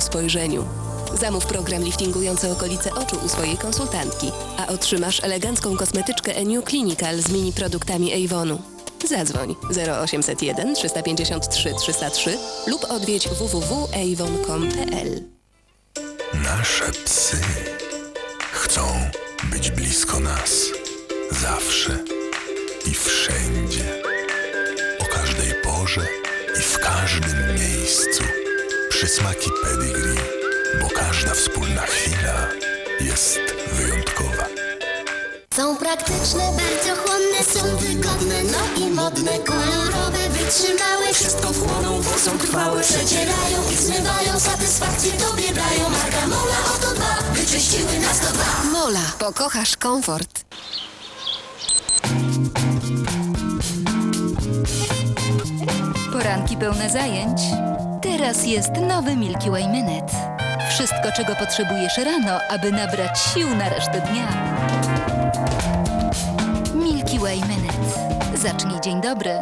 spojrzeniu. Zamów program liftingujący okolice oczu u swojej konsultantki, a otrzymasz elegancką kosmetyczkę Eniu Clinical z mini produktami Avonu. Zadzwoń 0801 353 303 lub odwiedź www.avon.com.pl. Nasze psy chcą być blisko nas. Zawsze i wszędzie. O każdej porze i w każdym miejscu. Przysmaki pedigree, bo każda wspólna chwila jest wyjątkowa. Są praktyczne, bardzo chłonne, są wygodne, no i modne, kolorowe, wytrzymałe. Wszystko wchłoną, bo są trwałe. Przecierają i zmywają, satysfakcję tobie dają. Marka Mola o to dba, wyczyściły nas to dwa. Mola, pokochasz komfort. Poranki pełne zajęć. Teraz jest nowy Milky Way Minute. Wszystko, czego potrzebujesz rano, aby nabrać sił na resztę dnia. Milky Way Minute. Zacznij dzień dobry.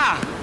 А!